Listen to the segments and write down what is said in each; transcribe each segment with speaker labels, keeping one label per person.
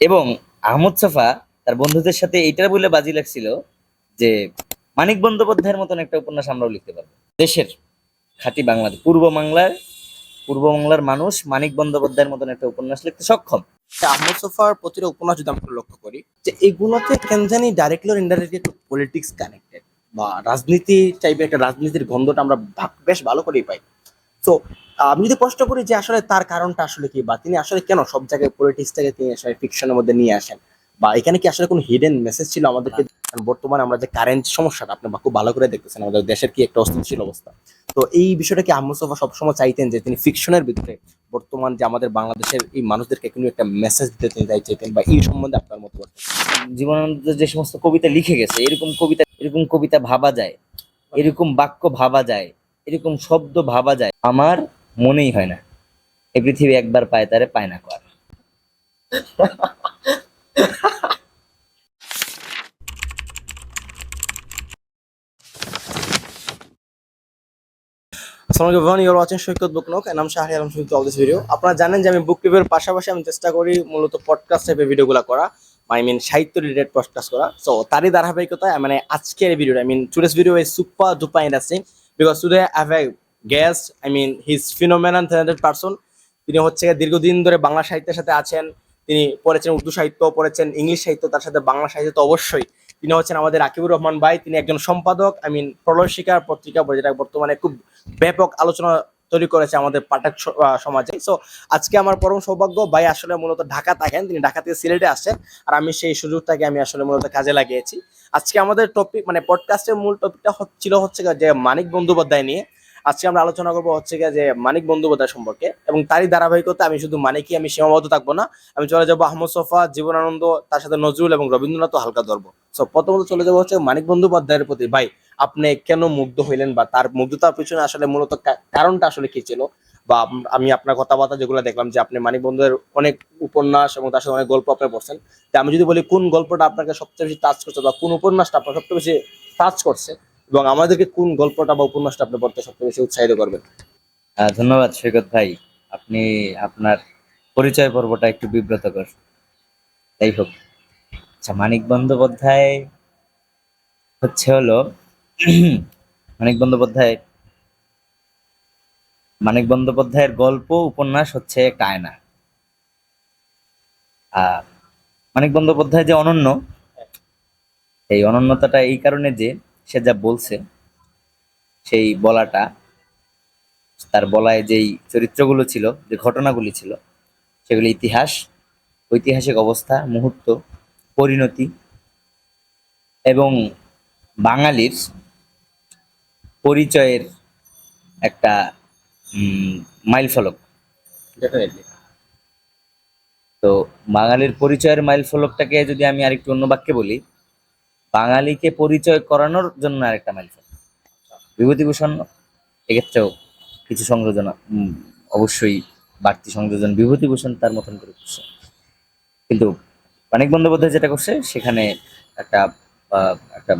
Speaker 1: এবং আহমদ সাফা তার বন্ধুদের সাথে এইটার বলে বাজি লাগছিল যে মানিক বন্দ্যোপাধ্যায়ের মতন একটা উপন্যাস আমরাও লিখতে পারব। দেশের খাঁটি বাংলাদেশ পূর্ব বাংলার পূর্ব বাংলার মানুষ মানিক বন্দ্যোপাধ্যায়ের মতন একটা উপন্যাস লিখতে সক্ষম।
Speaker 2: আহমদ সোফার প্রতিটা উপন্যাস যদি আমরা লক্ষ্য করি, যে এগুলোতে কেন জানি ডাইরেক্টলি ইনডাইরেক্টলি একটু পলিটিক্স কানেক্টেড বা রাজনীতি টাইপের একটা রাজনীতির গন্ধটা আমরা বেশ ভালো করেই পাই। তো আমি যদি প্রশ্ন করি যে আসলে তার কারণটা আসলে কি বা তিনি আসলে কেন সব জায়গায় পলিটিক্সটাকে তিনি আসলে ফিকশনের মধ্যে নিয়ে আসেন? বা এখানে কি আসলে কোনো হিডেন মেসেজ ছিল আমাদেরকে? কারণ বর্তমানে আমরা যে কারেন্ট সমস্যাটা আপনি খুব ভালো করে দেখতেছেন আমাদের দেশের কি একটা অস্থিতিশীল অবস্থা। তো এই বিষয়টা কি আহমদ সোফা সবসময় চাইতেন যে তিনি ফিকশনের ভিতরে বর্তমান যে আমাদের বাংলাদেশের এই মানুষদেরকে কোনো একটা মেসেজ দিতে তিনি তাই চাইতেন বা এই সম্বন্ধে আপনার মতো
Speaker 1: জীবনানন্দ যে সমস্ত কবিতা লিখে গেছে এরকম কবিতা এরকম কবিতা ভাবা যায় এরকম বাক্য ভাবা যায় এরকম শব্দ ভাবা যায়। আমার মনেই হয় না। এই পৃথিবী একবার পায়, তারে পায় না কর।
Speaker 2: আমি শাহরি আলম ভিডিও আপনারা জানেন যে আমি বুক রিভিউর পাশাপাশি আমি চেষ্টা করি মূলত পডকাস্ট টাইপের ভিডিওগুলো করা আই মিন সাহিত্য রিলেটেড পডকাস্ট করা। সো তারই ধারাবাহিকতায় মানে আজকের ভিডিওটা I mean today's video is super duper interesting because today I have guest I mean he's phenomenal talented person তিনি হচ্ছে দীর্ঘদিন ধরে বাংলা সাহিত্যের সাথে আছেন। তিনি পড়েছেন উর্দু সাহিত্য, পড়েছেন ইংলিশ সাহিত্য, তার সাথে বাংলা সাহিত্য তো অবশ্যই। তিনি হচ্ছেন আমাদের আকিবুর রহমান ভাই। তিনি একজন সম্পাদক আই মিন প্রলয় শিকার পত্রিকা, যেটা বর্তমানে খুব ব্যাপক আলোচনা তৈরি করেছে আমাদের পাঠক সমাজে। সো আজকে আমার পরম সৌভাগ্য, ভাই আসলে মূলত ঢাকা থাকেন। তিনি ঢাকা থেকে সিলেটে আসছেন। আর আমি সেই সুযোগটাকে আমি আসলে মূলত কাজে লাগিয়েছি। আজকে আমাদের টপিক মানে পডকাস্টের মূল টপিকটা ছিল হচ্ছে যে মানিক বন্দ্যোপাধ্যায় নিয়ে। আজকে আমরা আলোচনা করব হচ্ছে যে মানিক বন্দ্যোপাধ্যায় সম্পর্কে এবং তারই ধারাবাহিকতা আমি শুধু মানিকই, আমি সীমাবদ্ধ থাকব না। আমি চলে যাব আহমদ সোফা, জীবনানন্দ, তার সাথে নজরুল এবং রবীন্দ্রনাথ হালকা ধরবো সো প্রথমত চলে যাব হচ্ছে মানিক বন্দ্যোপাধ্যায়ের প্রতি। ভাই, আপনি কেন মুগ্ধ হইলেন বা তার মুগ্ধতার পিছনে আসলে মূলত কারণটা আসলে কি ছিল? বা আম- আমি আপনার কথাবার্তা যেগুলো দেখলাম যে আপনি মানিক বন্ধুদের অনেক উপন্যাস এবং তার সাথে অনেক গল্প আপনি পড়ছেন। তো আমি যদি বলি কোন গল্পটা আপনাকে সবচেয়ে বেশি টাচ করছে বা কোন উপন্যাসটা আপনার সবচেয়ে বেশি টাচ করছে? এবং আমাদেরকে কোন গল্পটা বা উপন্যাসটা আপনি পড়তে সবচেয়ে বেশি উৎসাহিত করবেন?
Speaker 1: ধন্যবাদ সৈকত ভাই। আপনি আপনার পরিচয় পর্বটা একটু বিব্রতকর। যাই হোক আচ্ছা মানিক বন্দ্যোপাধ্যায় হচ্ছে হলো, মানিক বন্দ্যোপাধ্যায়, মানিক বন্দ্যোপাধ্যায়ের গল্প, উপন্যাস হচ্ছে একটা আয়না। আর মানিক বন্দ্যোপাধ্যায় যে অনন্য, এই অনন্যতাটা এই কারণে যে সে যা বলছে সেই বলাটা তার বলায় যেই চরিত্রগুলো ছিল যে ঘটনাগুলি ছিল সেগুলি ইতিহাস ঐতিহাসিক অবস্থা মুহূর্ত পরিণতি এবং বাঙালির পরিচয়ের একটা মাইল ফলক তো বাঙালির পরিচয়ের মাইল ফলকটাকে যদি আমি আরেকটু অন্য বাক্যে বলি বাঙালিকে পরিচয় করানোর জন্য আরেকটা মাইল ফলক বিভূতিভূষণ, এক্ষেত্রেও কিছু সংযোজন অবশ্যই বাড়তি সংযোজন বিভূতিভূষণ তার মতন করে করছে। কিন্তু মানিক বন্দ্যোপাধ্যায় যেটা করছে, সেখানে একটা একটা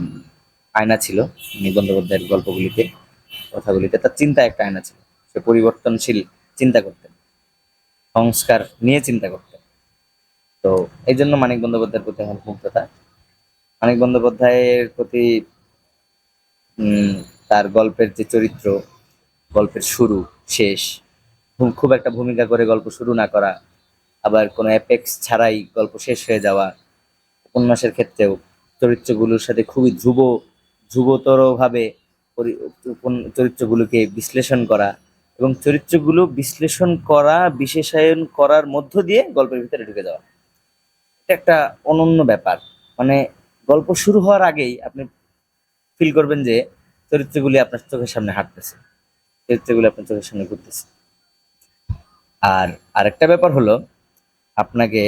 Speaker 1: আয়না ছিল মানিক বন্দ্যোপাধ্যায়ের গল্পগুলিতে, কথাগুলিতে, তার চিন্তা একটা আয়না ছিল। সে পরিবর্তনশীল চিন্তা করতেন, সংস্কার নিয়ে চিন্তা করতেন। তো এই জন্য মানিক বন্দ্যোপাধ্যায়ের প্রতি আমার মুগ্ধতা মানিক বন্দ্যোপাধ্যায়ের প্রতি তার গল্পের যে চরিত্র, গল্পের শুরু, শেষ খুব একটা ভূমিকা করে গল্প শুরু না করা, আবার কোনো অ্যাপেক্স ছাড়াই গল্প শেষ হয়ে যাওয়া, উপন্যাসের ক্ষেত্রেও চরিত্রগুলোর সাথে খুবই ধ্রুব, ধ্রুবতরভাবে চরিত্রগুলোকে বিশ্লেষণ করা এবং চরিত্রগুলো বিশ্লেষণ করা, বিশেষায়ন করার মধ্য দিয়ে গল্পের ভিতরে ঢুকে যাওয়া। এটা একটা অনন্য ব্যাপার। মানে গল্প শুরু হওয়ার আগেই আপনি ফিল করবেন যে চরিত্রগুলি আপনার চোখের সামনে হাঁটতেছে। চরিত্রগুলি আপনার চোখের সামনে ঘুরতেছে। আর আরেকটা ব্যাপার হলো, আপনাকে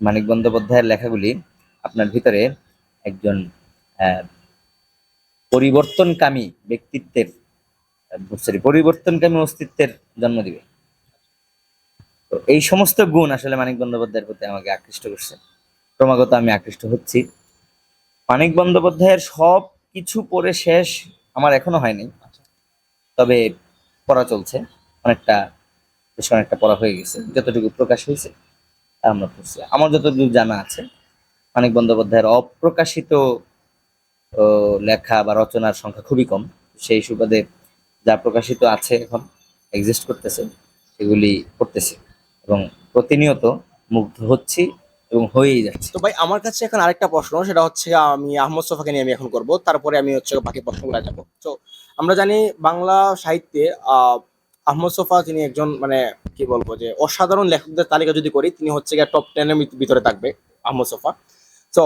Speaker 1: মানিক বন্দ্যোপাধ্যায়ের লেখাগুলি আপনার ভিতরে একজন পরিবর্তনকামী ব্যক্তিত্বের সরি পরিবর্তনকামী অস্তিত্বের জন্ম দিবে। তো এই সমস্ত গুণ আসলে মানিক বন্দ্যোপাধ্যায়ের প্রতি আমাকে আকৃষ্ট করছে। ক্রমাগত আমি আকৃষ্ট হচ্ছি। মানিক বন্দ্যোপাধ্যায়ের সব কিছু পড়ে শেষ আমার এখনও হয়নি। তবে পড়া চলছে। অনেকটা, বেশ অনেকটা পড়া হয়ে গেছে। যতটুকু প্রকাশ হয়েছে আমরা পড়ছি। আমার যতটুকু জানা আছে, মানিক বন্দ্যোপাধ্যায়ের অপ্রকাশিত লেখা বা রচনার সংখ্যা খুবই কম। সেই সুবাদে যা প্রকাশিত আছে এখন এক্সিস্ট করতেছে, সেগুলি পড়তেছি। এবং প্রতিনিয়ত মুগ্ধ হচ্ছি। এবং হয়েই যাচ্ছে।
Speaker 2: তো ভাই আমার কাছে এখন আরেকটা প্রশ্ন সেটা হচ্ছে আমি আহমদ সোফাকে নিয়ে আমি এখন করব তারপরে আমি হচ্ছে বাকি প্রশ্নগুলো যাব তো আমরা জানি বাংলা সাহিত্যে আহ, আহমদ সোফা তিনি একজন মানে কি বলব যে অসাধারণ লেখকদের তালিকা যদি করি তিনি হচ্ছে গিয়ে টপ টেনের ভিতরে থাকবে আহমদ সোফা। তো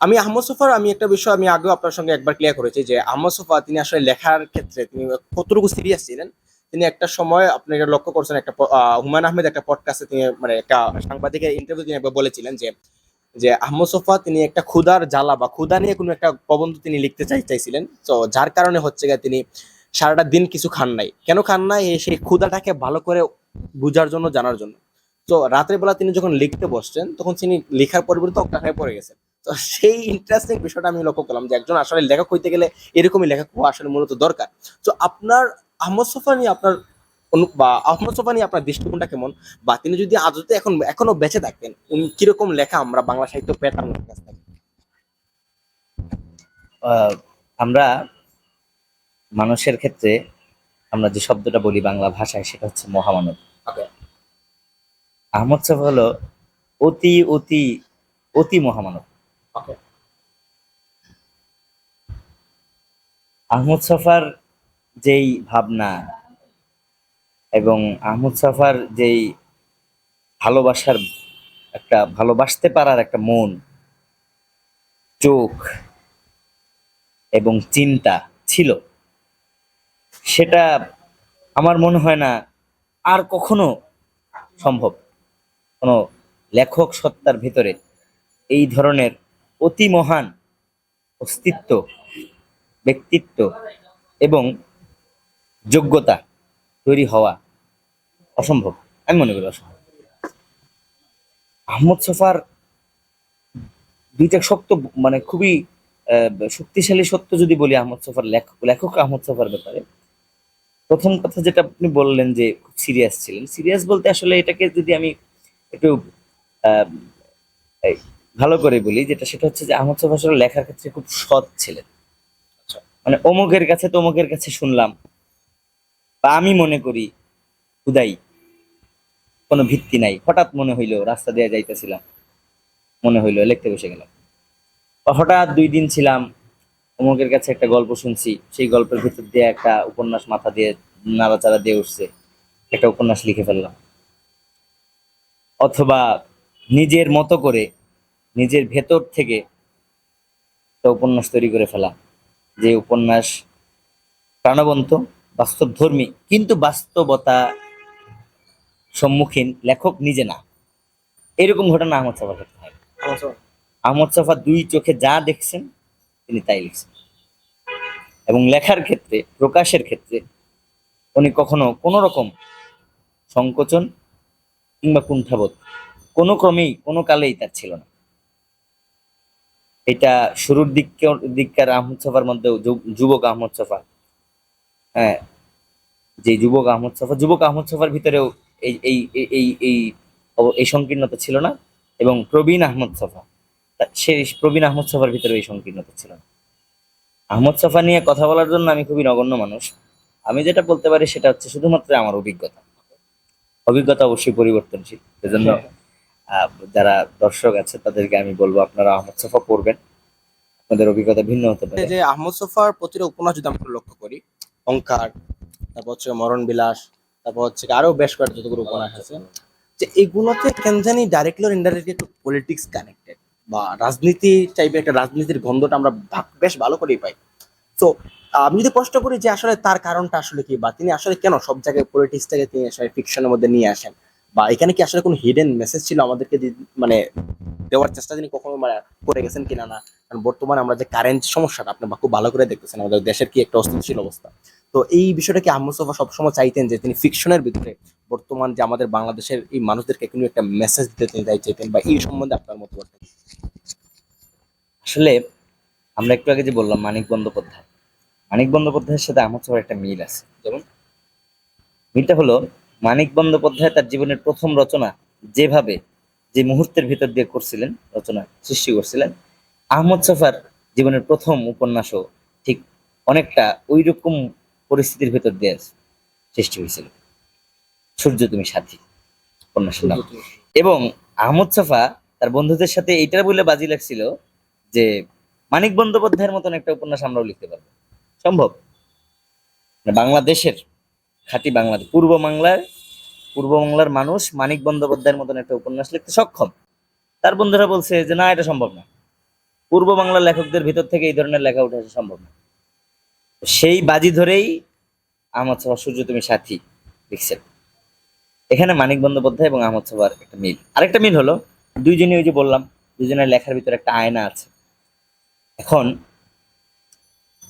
Speaker 2: আমি আহমদ সোফার আমি একটা বিষয় আমি আগেও আপনার সঙ্গে একবার ক্লিয়ার করেছি যে আহমদ সোফা তিনি আসলে লেখার ক্ষেত্রে তিনি কতটুকু সিরিয়াস ছিলেন? তিনি একটা সময়, আপনি এটা লক্ষ্য করছেন, একটা হুমায়ুন আহমেদ একটা পডকাস্টে তিনি মানে একটা সাংবাদিকের ইন্টারভিউ তিনি একবার বলেছিলেন যে যে আহমদ সোফা তিনি একটা ক্ষুদার জ্বালা বা ক্ষুদা নিয়ে কোনো একটা প্রবন্ধ তিনি লিখতে চাই চাইছিলেন। তো যার কারণে হচ্ছে গিয়ে তিনি সারাটা দিন কিছু খান নাই। কেন খান নাই? সেই ক্ষুদাটাকে ভালো করে বোঝার জন্য, জানার জন্য। তো রাতের বেলা তিনি যখন লিখতে বসছেন, তখন তিনি লেখার পরিবর্তে হয়ে পড়ে গেছেন। তো সেই ইন্টারেস্টিং বিষয়টা আমি লক্ষ্য করলাম যে একজন আসলে লেখক হইতে গেলে এরকমই লেখক হওয়া আসলে মূলত দরকার। তো আপনার আহমদ সোফা নিয়ে আপনার বা আহমদ সোফা নিয়ে আপনার দৃষ্টিকোণটা কেমন? বা তিনি যদি আদতে এখন এখনও বেঁচে থাকতেন উনি কীরকম লেখা আমরা বাংলা সাহিত্য পেতাম ওনার কাছ থেকে?
Speaker 1: আমরা মানুষের ক্ষেত্রে আমরা যে শব্দটা বলি বাংলা ভাষায় সেটা হচ্ছে মহামানব। আহমদ সাহেব হলো অতি অতি অতি মহামানব। আহমদ সফার যেই ভাবনা এবং আহমদ সাফার যেই ভালোবাসার একটা, ভালোবাসতে পারার একটা মন, চোখ এবং চিন্তা ছিল, সেটা আমার মনে হয় না আর কখনো সম্ভব। কোনো লেখক সত্তার ভিতরে এই ধরনের অতি মহান অস্তিত্ব, ব্যক্তিত্ব এবং যোগ্যতা তৈরি হওয়া অসম্ভব। আমি মনে করি অসম্ভব। আহমদ সফার দুইটা শক্ত মানে খুবই শক্তিশালী সত্য যদি বলি আহমদ সফার লেখক লেখক আহমদ সফার ব্যাপারে, প্রথম কথা যেটা আপনি বললেন যে খুব সিরিয়াস ছিলেন। সিরিয়াস বলতে আসলে এটাকে যদি আমি একটু ভালো করে বলি, যেটা সেটা হচ্ছে যে আহমদ সফা আসলে লেখার ক্ষেত্রে খুব সৎ ছিলেন। মানে অমুকের কাছে তমুকের কাছে শুনলাম বা আমি মনে করি হুদাই কোনো ভিত্তি নাই। হঠাৎ মনে হইল, রাস্তা দিয়ে যাইতেছিলাম। মনে হইল লিখতে বসে গেলাম। হঠাৎ দুই দিন ছিলাম, অমুকের কাছে একটা গল্প শুনছি। সেই গল্পের ভিতর দিয়ে একটা উপন্যাস মাথা দিয়ে নাড়াচাড়া দিয়ে উঠছে। একটা উপন্যাস লিখে ফেললাম। অথবা নিজের মতো করে, নিজের ভেতর থেকে একটা উপন্যাস তৈরি করে ফেলা। যে উপন্যাস প্রাণবন্ত বাস্তবধর্মী কিন্তু বাস্তবতা সম্মুখীন লেখক নিজে না। এরকম ঘটনা আহমদ সাফার ক্ষেত্রে হয়।
Speaker 2: আহমদ সোফা।
Speaker 1: দুই চোখে যা দেখছেন তিনি তাই লিখছেন। এবং লেখার ক্ষেত্রে প্রকাশের ক্ষেত্রে উনি কখনো কোনো রকম সংকোচন কিংবা কুণ্ঠাবোধ কোনো ক্রমেই কোনো কালেই তার ছিল না। এটা শুরুর দিক দিককার আহমদ সফার মধ্যেও যুবক আহমদ সফা হ্যাঁ যে যুবক আহমদ সফা যুবক আহমদ সফার ভিতরেও এই এই এই- এই এই সংকীর্ণতা ছিল না এবং প্রবীণ আহমদ সফা সেই প্রবীণ আহমদ সফার ভিতরে এই সংকীর্ণতা ছিল না। আহমদ সফা নিয়ে কথা বলার জন্য আমি খুবই নগণ্য মানুষ। আমি যেটা বলতে পারি সেটা হচ্ছে শুধুমাত্র আমার অভিজ্ঞতা। অভিজ্ঞতা অবশ্যই পরিবর্তনশীল। সেজন্য আহ, যারা দর্শক আছে তাদেরকে আমি বলব আপনারা আহমদ সফা পড়বেন। আপনাদের অভিজ্ঞতা ভিন্ন হতে পারে।
Speaker 2: যে আহমদ সফার প্রতিটা উপন্যাস যদি আমরা লক্ষ্য করি অঙ্কার তারপর হচ্ছে মরণ বিলাস তারপর হচ্ছে আরও বেশ কয়েকটা যতগুলো উপন্যাস আছে। যে এগুলোতে কেন জানি ডাইরেক্টলি ইনডাইরেক্টলি একটু পলিটিক্স কানেক্টেড বা রাজনীতি টাইপের একটা রাজনীতির গন্ধটা আমরা বেশ ভালো করেই পাই। তো আমি যদি প্রশ্ন করি যে আসলে তার কারণটা আসলে কি বা তিনি আসলে কেন সব জায়গায় পলিটিক্সটাকে তিনি আসলে ফিকশনের মধ্যে নিয়ে আসেন? বা এখানে কি আসলে কোনো হিডেন মেসেজ ছিল আমাদেরকে মানে দেওয়ার চেষ্টা তিনি কখনো মানে করে গেছেন কিনা না? কারণ বর্তমানে আমরা যে কারেন্ট সমস্যাটা, আপনি খুব ভালো করে দেখতেছেন আমাদের দেশের কি একটা অস্থিতিশীল অবস্থা। তো এই বিষয়টা কি আহমদ সোফা সবসময় চাইতেন যে তিনি ফিকশনের ভিতরে বর্তমান যে আমাদের বাংলাদেশের এই মানুষদেরকে কোনো একটা মেসেজ দিতে তিনি তাই চাইতেন বা এই সম্বন্ধে আপনার মত
Speaker 1: আসলে আমরা একটু আগে যে বললাম মানিক বন্দ্যোপাধ্যায়। মানিক বন্দ্যোপাধ্যায়ের সাথে আহমদ সফার একটা মিল আছে। যেমন মিলটা হলো মানিক বন্দ্যোপাধ্যায় তার জীবনের প্রথম রচনা যেভাবে যে মুহূর্তের ভিতর দিয়ে করছিলেন, রচনা সৃষ্টি করছিলেন, আহমদ সফার জীবনের প্রথম উপন্যাসও ঠিক অনেকটা ওই রকম পরিস্থিতির ভেতর দিয়ে সৃষ্টি হয়েছিল। সূর্য তুমি সাথী উপন্যাসের নাম। এবং আহমদ সফা তার বন্ধুদের সাথে এইটার বলে বাজি লাগছিল যে মানিক বন্দ্যোপাধ্যায়ের মতন একটা উপন্যাস আমরাও লিখতে পারব। সম্ভব? মানে বাংলাদেশের খাঁটি বাংলাদেশ পূর্ব বাংলার পূর্ব বাংলার মানুষ মানিক বন্দ্যোপাধ্যায়ের মতন একটা উপন্যাস লিখতে সক্ষম। তার বন্ধুরা বলছে যে না এটা সম্ভব না। পূর্ব বাংলার লেখকদের ভিতর থেকে এই ধরনের লেখা উঠে আসা সম্ভব না। সেই বাজি ধরেই আহমদ সফা সূর্য তুমি সাথী লিখছেন। এখানে মানিক বন্দ্যোপাধ্যায় এবং আহমদ সফার একটা মিল। আরেকটা মিল হলো দুইজনে ওই যে বললাম দুজনের লেখার ভিতরে একটা আয়না আছে। এখন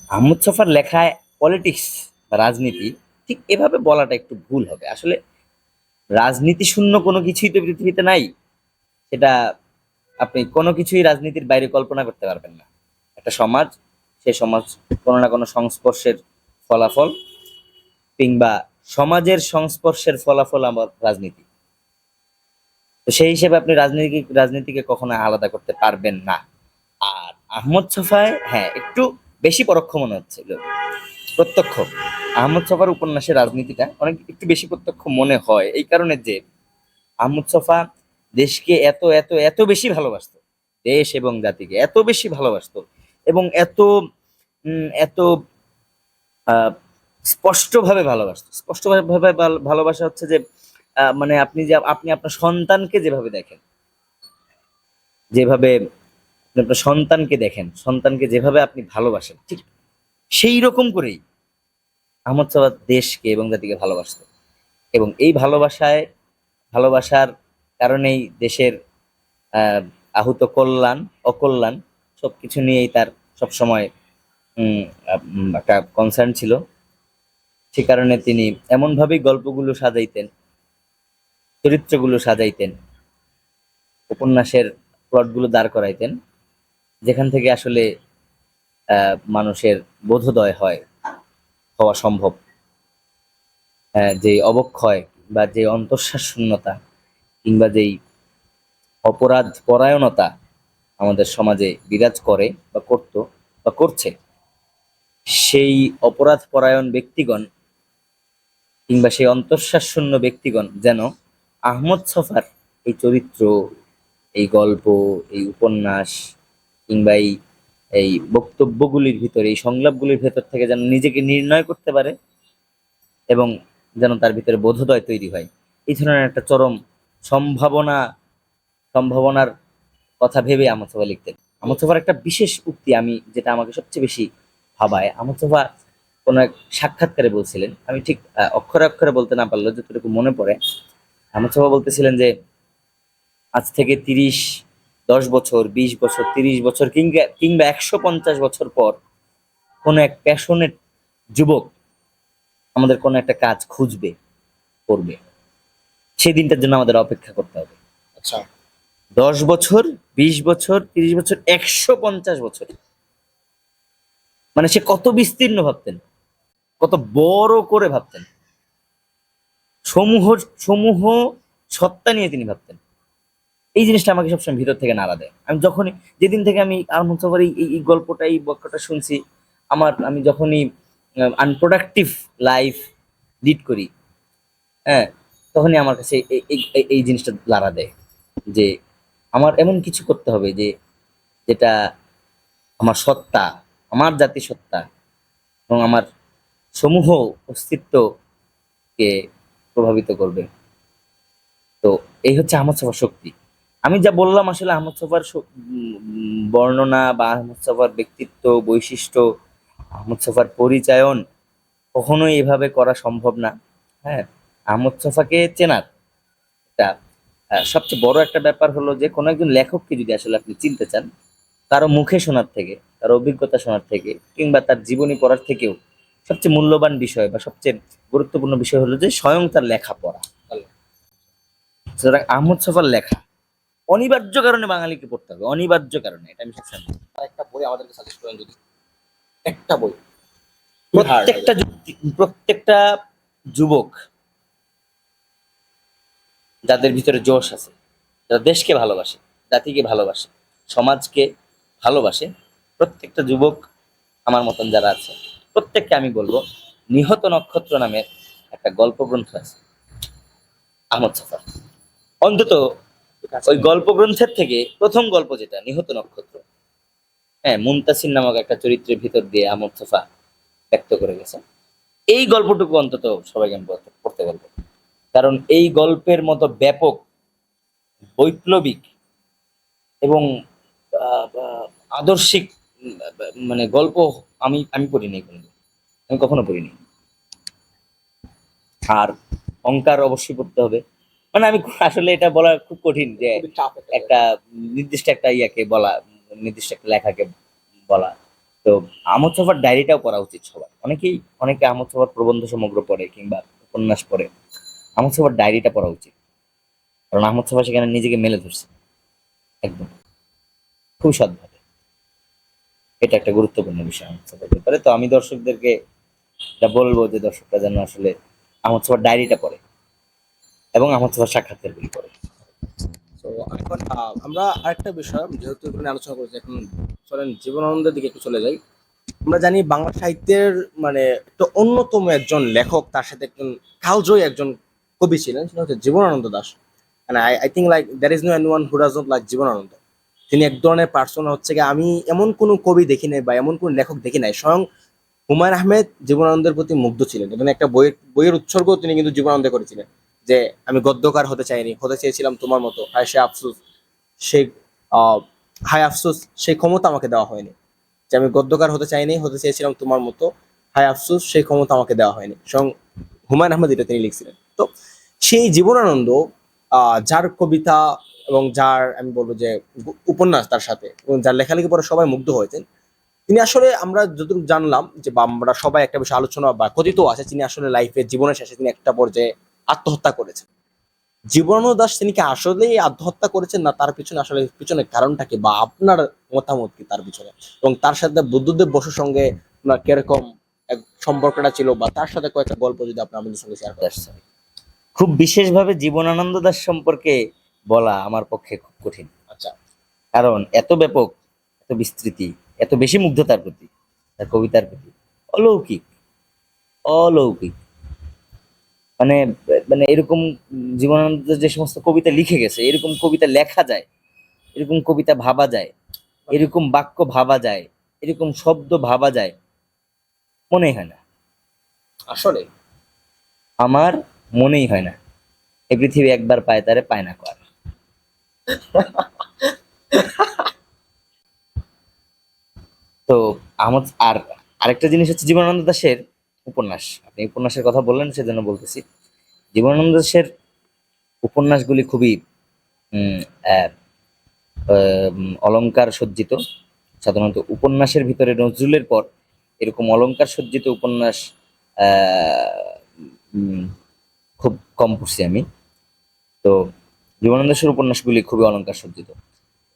Speaker 1: আহমদ সফার লেখায় পলিটিক্স বা রাজনীতি ঠিক এভাবে বলাটা একটু ভুল হবে। আসলে রাজনীতি শূন্য কোনো কিছুই তো পৃথিবীতে নাই। সেটা আপনি কোনো কিছুই রাজনীতির বাইরে কল্পনা করতে পারবেন না। একটা সমাজ সেই সমাজ, কোনো না কোনো সংস্পর্শের ফলাফল কিংবা সমাজের সংস্পর্শের ফলাফল আমার রাজনীতি। তো সেই হিসেবে আপনি রাজনীতি রাজনীতিকে কখনো আলাদা করতে পারবেন না। আর আহমদ সফায় হ্যাঁ একটু বেশি পরোক্ষ মনে হচ্ছিল প্রত্যক্ষ। আহমদ সফার উপন্যাসের রাজনীতিটা অনেক, একটু বেশি প্রত্যক্ষ মনে হয়, এই কারণে যে আহমদ সফা দেশকে এত এত এত বেশি ভালোবাসতো, দেশ এবং জাতিকে এত বেশি ভালোবাসতো এবং এত এত স্পষ্টভাবে ভালোবাসতো। স্পষ্টভাবে ভালো- ভালোবাসা হচ্ছে যে মানে আপনি যে আপনি আপনার সন্তানকে যেভাবে দেখেন যেভাবে আপনার সন্তানকে দেখেন সন্তানকে যেভাবে আপনি ভালোবাসেন ঠিক সেই রকম করেই আহমদ সাবাদ দেশকে এবং জাতিকে ভালোবাসত। এবং এই ভালোবাসায় ভালোবাসার কারণেই দেশের আহ, আহত কল্যাণ অকল্যাণ সবকিছু নিয়েই তার সবসময় একটা কনসার্ন ছিল। সে কারণে তিনি এমনভাবেই গল্পগুলো সাজাইতেন, চরিত্রগুলো সাজাইতেন, উপন্যাসের প্লটগুলো দাঁড় করাইতেন, যেখান থেকে আসলে মানুষের বোধোদয় হয়, হওয়া সম্ভব। যে অবক্ষয় বা যে অন্তঃশ্বাস শূন্যতা কিংবা যেই অপরাধ পরায়ণতা আমাদের সমাজে বিরাজ করে বা করত বা করছে। সেই অপরাধ পরায়ণ ব্যক্তিগণ কিংবা সেই অন্তঃশ্বাস শূন্য ব্যক্তিগণ যেন আহমদ সফার এই চরিত্র, এই গল্প, এই উপন্যাস কিংবা এই এই বক্তব্যগুলির ভিতরে, এই সংলাপগুলির ভেতর থেকে যেন নিজেকে নির্ণয় করতে পারে এবং যেন তার ভিতরে বোধোদয় তৈরি হয়। এই ধরনের একটা চরম সম্ভাবনা, সম্ভাবনার কথা ভেবে আমদ সোফা লিখতেন। আমদ সোফার একটা বিশেষ উক্তি আমি, যেটা আমাকে সবচেয়ে বেশি ভাবায়। সোফা কোনো এক সাক্ষাৎকারে বলছিলেন আমি ঠিক অক্ষরে অক্ষরে বলতে না পারলেও যতটুকু মনে পড়ে আমদ বলতেছিলেন যে আজ থেকে তিরিশ দশ বছর বিশ বছর তিরিশ বছর কিংবা কিংবা একশো পঞ্চাশ বছর পর কোনো এক প্যাশনেট যুবক আমাদের কোনো একটা কাজ খুঁজবে করবে। সেই দিনটার জন্য আমাদের অপেক্ষা করতে হবে।
Speaker 2: আচ্ছা।
Speaker 1: দশ বছর বিশ বছর তিরিশ বছর একশো পঞ্চাশ বছর। মানে সে কত বিস্তীর্ণ ভাবতেন, কত বড় করে ভাবতেন। সমূহ সমূহ সত্তা নিয়ে তিনি ভাবতেন। এই জিনিসটা আমাকে সবসময় ভিতর থেকে নাড়া দেয়। আমি যখনই, যেদিন থেকে আমি আহমদ সফার এই, এই- গল্পটা, এই বক্যটা শুনছি, আমার, আমি যখনই আনপ্রোডাক্টিভ লাইফ লিড করি হ্যাঁ তখনই আমার কাছে এই জিনিসটা লাড়া দেয় যে আমার এমন কিছু করতে হবে যে, যেটা আমার সত্তা আমার জাতি সত্তা এবং আমার সমূহ অস্তিত্বকে প্রভাবিত করবে। তো এই হচ্ছে আহমদ সফার শক্তি। আমি যা বললাম আসলে আহমদ সফার বর্ণনা বা আহমদ সফার ব্যক্তিত্ব, বৈশিষ্ট্য, আহমদ সফার পরিচায়ন কখনোই এভাবে করা সম্ভব না। হ্যাঁ আহমদ সফাকে চেনার এটা সবচেয়ে বড় একটা ব্যাপার হলো যে কোনো একজন লেখককে যদি আসলে আপনি চিনতে চান কারও মুখে শোনার থেকে তার অভিজ্ঞতা শোনার থেকে কিংবা তার জীবনী পড়ার থেকেও সবচেয়ে মূল্যবান বিষয় বা সবচেয়ে গুরুত্বপূর্ণ বিষয় হলো যে স্বয়ং তার লেখা পড়া। সুতরাং আহমদ সফার লেখা অনিবার্য কারণে বাঙালিকে পড়তে হবে অনিবার্য কারণে এটা আমি
Speaker 2: একটা বই আমাদেরকে সাজেস্ট করেন যদি। একটা বই।
Speaker 1: প্রত্যেকটা প্রত্যেকটা যুবক যাদের ভিতরে জোশ আছে যারা দেশকে ভালোবাসে জাতিকে ভালোবাসে সমাজকে ভালোবাসে, প্রত্যেকটা যুবক আমার মতন যারা আছে, প্রত্যেককে আমি বলব, নিহত নক্ষত্র নামের একটা গল্প গ্রন্থ আছে, আহমদ সাফার। অন্তত ওই গল্প গ্রন্থের থেকে প্রথম গল্প যেটা, নিহত নক্ষত্র হ্যাঁ মুনতাসির নামক একটা চরিত্রের ভিতর দিয়ে আহমদ সাফা ব্যক্ত করে গেছে, এই গল্পটুকু অন্তত সবাইকে আমি পড়তে- বলব। কারণ এই গল্পের মতো ব্যাপক, বৈপ্লবিক এবং আদর্শিক মানে গল্প আমি আমি পড়িনি কোনোদিন। আমি কখনো পড়িনি আর অঙ্কার অবশ্যই পড়তে হবে। মানে আমি আসলে এটা বলা খুব কঠিন যে
Speaker 2: একটা
Speaker 1: নির্দিষ্ট একটা ইয়াকে বলা নির্দিষ্ট একটা লেখাকে বলা। তো আহমদ সফার ডায়েরিটাও পড়া উচিত সবার। অনেকেই অনেকে আহমদ সফার প্রবন্ধ সমগ্র পড়ে কিংবা উপন্যাস পড়ে। আহমদ সফার ডায়েরিটা পড়া উচিত। কারণ আহমদ সফা সেখানে নিজেকে মেলে ধরছে। একদম। খুব সৎভাবে। এটা একটা গুরুত্বপূর্ণ বিষয় আহমদ তো আমি দর্শকদেরকে এটা বলব যে দর্শকরা যেন আসলে আহমদ সফার ডায়েরিটা পড়ে এবং আহমদ সফার সাক্ষাৎকারগুলি পড়ে।
Speaker 2: তো এখন আমরা আরেকটা বিষয়, যেহেতু এখানে আলোচনা করছি, এখন চলেন জীবনানন্দের দিকে একটু চলে যাই। আমরা জানি বাংলা সাহিত্যের মানে একটা অন্যতম একজন লেখক, তার সাথে একজন কালজয়ী একজন কবি ছিলেন, সেটা হচ্ছে জীবনানন্দ দাস। মানে I I think like there is no an one who does not like Jibanananda. তিনি এক ধরনের পার্সন হচ্ছে কি আমি এমন কোনো কবি দেখি নাই বা এমন কোনো লেখক দেখি নাই, স্বয়ং হুমায়ুন আহমেদ জীবনানন্দের প্রতি মুগ্ধ ছিলেন। এবং একটা বইয়ের বইয়ের উৎসর্গ তিনি কিন্তু জীবনানন্দে করেছিলেন যে আমি গদ্যকার হতে চাইনি, হতে চেয়েছিলাম তোমার মতো, হায় সে আফসোস সেই হায় আফসোস সেই ক্ষমতা আমাকে দেওয়া হয়নি। যে আমি গদ্যকার হতে চাইনি, হতে চেয়েছিলাম তোমার মতো, হায় আফসোস সেই ক্ষমতা আমাকে দেওয়া হয়নি। স্বয়ং হুমায়ুন আহমেদ এটা তিনি লিখছিলেন। তো সেই জীবনানন্দ যার কবিতা এবং যার, আমি বলব যে উপন্যাস তার সাথে, এবং যার লেখালেখি পরে সবাই মুগ্ধ হয়েছেন। তিনি আসলে আমরা যতটুকু জানলাম যে আমরা সবাই একটা বিষয় আলোচনা বা কথিত আছে, তিনি আসলে লাইফে জীবনের শেষে তিনি একটা পর্যায়ে আত্মহত্যা করেছেন। জীবনানন্দ দাস, তিনি কি আসলেই আত্মহত্যা করেছেন? না, তার পিছনে আসলে, পিছনে কারণটা কি? বা আপনার মতামত কি তার পিছনে? এবং তার সাথে বুদ্ধদেব বসুর সঙ্গে আপনার কীরকম এক সম্পর্কটা ছিল? বা তার সাথে কয়েকটা গল্প যদি আপনি আমাদের সঙ্গে শেয়ার
Speaker 1: দাস স্যার। খুব বিশেষভাবে জীবনানন্দ দাস সম্পর্কে বলা আমার পক্ষে খুব কঠিন।
Speaker 2: আচ্ছা।
Speaker 1: কারণ এত ব্যাপক এত বিস্তৃতি এত বেশি মুগ্ধতার প্রতি তার কবিতার প্রতি অলৌকিক অলৌকিক। মানে মানে এরকম জীবনানন্দ যে সমস্ত কবিতা লিখে গেছে এরকম কবিতা লেখা যায় এরকম কবিতা ভাবা যায় এরকম বাক্য ভাবা যায় এরকম শব্দ ভাবা যায় মনেই হয় না।
Speaker 2: আসলে?
Speaker 1: আমার মনেই হয় না। এই পৃথিবী একবার পায় তারে পায় না কর তো আমার আর আরেকটা জিনিস হচ্ছে জীবনানন্দ দাশের উপন্যাস। আপনি উপন্যাসের কথা বললেন, সেজন্য বলতেছি। জীবনানন্দ দাশের উপন্যাসগুলি খুবই অলংকার সজ্জিত। সাধারণত উপন্যাসের ভিতরে নজরুলের পর এরকম অলংকার সজ্জিত উপন্যাস খুব কম পড়ছি আমি। তো জীবনানন্দ দাশের উপন্যাসগুলি খুবই অলঙ্কার সজ্জিত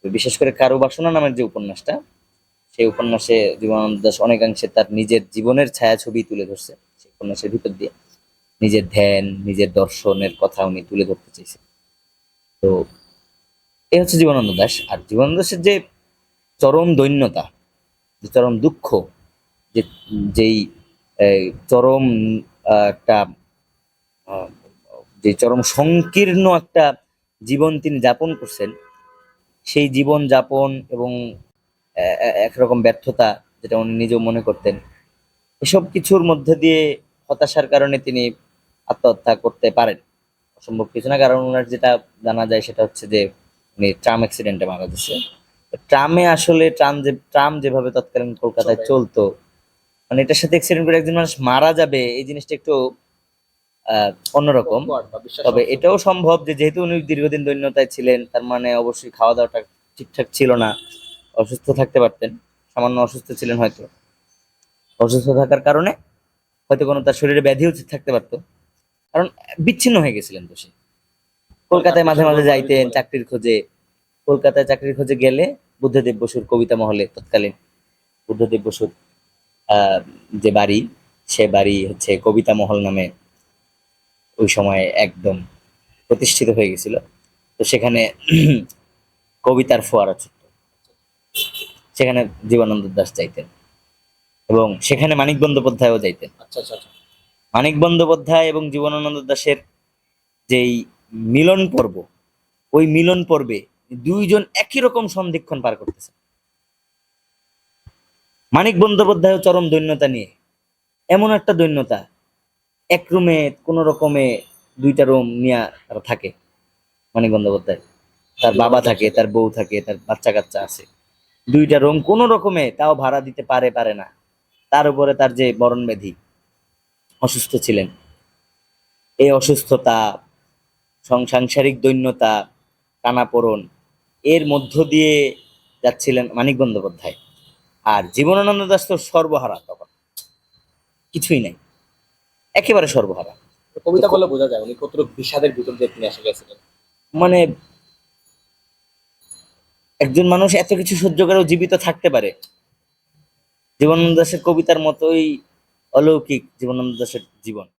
Speaker 1: বিশেষ করে কারু বাসনা নামের যে উপন্যাসটা, সেই উপন্যাসে জীবনানন্দ দাস অনেকাংশে তার নিজের জীবনের ছায়াছবি তুলে ধরছে। সেই উপন্যাসের ভিতর দিয়ে নিজের ধ্যান, নিজের দর্শনের কথা উনি তুলে ধরতে চাইছে। তো এই হচ্ছে জীবনানন্দ দাস। আর জীবনানন্দ দাসের যে চরম দৈন্যতা, যে চরম দুঃখ, যে যেই চরম একটা যে চরম সংকীর্ণ একটা জীবন তিনি যাপন করছেন সেই জীবন যাপন এবং একরকম ব্যর্থতা যেটা উনি নিজেও মনে করতেন এসব কিছুর মধ্যে দিয়ে হতাশার কারণে তিনি আত্মহত্যা করতে পারেন। অসম্ভব কিছু না কারণ ওনার যেটা জানা যায় সেটা হচ্ছে যে উনি ট্রাম অ্যাক্সিডেন্টে মারা গেছে। ট্রামে আসলে ট্রাম যে ট্রাম যেভাবে তৎকালীন কলকাতায় চলতো মানে এটার সাথে অ্যাক্সিডেন্ট করে একজন মানুষ মারা যাবে এই জিনিসটা একটু অন্যরকম। তবে এটাও সম্ভব যে যেহেতু উনি দীর্ঘদিন দৈন্যতায় ছিলেন তার মানে অবশ্যই খাওয়া দাওয়াটা ঠিকঠাক ছিল না। অসুস্থ থাকতে পারতেন সামান্য অসুস্থ ছিলেন হয়তো। অসুস্থ থাকার কারণে হয়তো কোনো তার শরীরে ব্যাধিও থাকতে পারতো। কারণ বিচ্ছিন্ন হয়ে গেছিলেন তো সে। কলকাতায় মাঝে মাঝে যাইতেন চাকরির খোঁজে। কলকাতায় চাকরির খোঁজে গেলে বুদ্ধদেব বসুর কবিতা মহলে তৎকালীন বুদ্ধদেব বসুর আহ, যে বাড়ি সে বাড়ি হচ্ছে কবিতা মহল নামে ওই সময় একদম প্রতিষ্ঠিত হয়ে গেছিল। তো সেখানে কবিতার ফোয়ারা ছুটত। সেখানে জীবনানন্দ দাস যাইতেন এবং সেখানে মানিক বন্দ্যোপাধ্যায়ও যাইতেন।
Speaker 2: আচ্ছা আচ্ছা আচ্ছা।
Speaker 1: মানিক বন্দ্যোপাধ্যায় এবং জীবনানন্দ দাশের যেই মিলন পর্ব ওই মিলন পর্বে দুইজন একই রকম সন্ধিক্ষণ পার করতেছে। মানিক বন্দ্যোপাধ্যায় চরম দৈন্যতা নিয়ে এমন একটা দৈন্যতা এক রুমে কোন রকমে দুইটা রুম নিয়ে তারা থাকে, মানিক বন্দ্যোপাধ্যায়। তার বাবা থাকে, তার বউ থাকে, তার বাচ্চা কাচ্চা আছে। দুইটা রুম কোনো রকমে তাও ভাড়া দিতে পারে পারে না। তার উপরে তার যে মরণ ব্যাধি অসুস্থ ছিলেন। এই অসুস্থতা সাংসারিক দৈন্যতা, টানাপোড়ন, এর মধ্য দিয়ে যাচ্ছিলেন মানিক বন্দ্যোপাধ্যায়। আর জীবনানন্দ দাস তো সর্বহারা তখন। কিছুই নাই। একেবারে সর্বহারা।
Speaker 2: কবিতা বলে বোঝা যায় উনি কত বিষাদের ভিতর দিয়ে তিনি এসে গেছিলেন।
Speaker 1: মানে একজন মানুষ এত কিছু সহ্য করেও জীবিত থাকতে পারে। জীবনানন্দ দাসের কবিতার মতোই অলৌকিক জীবনানন্দ দাসের জীবন।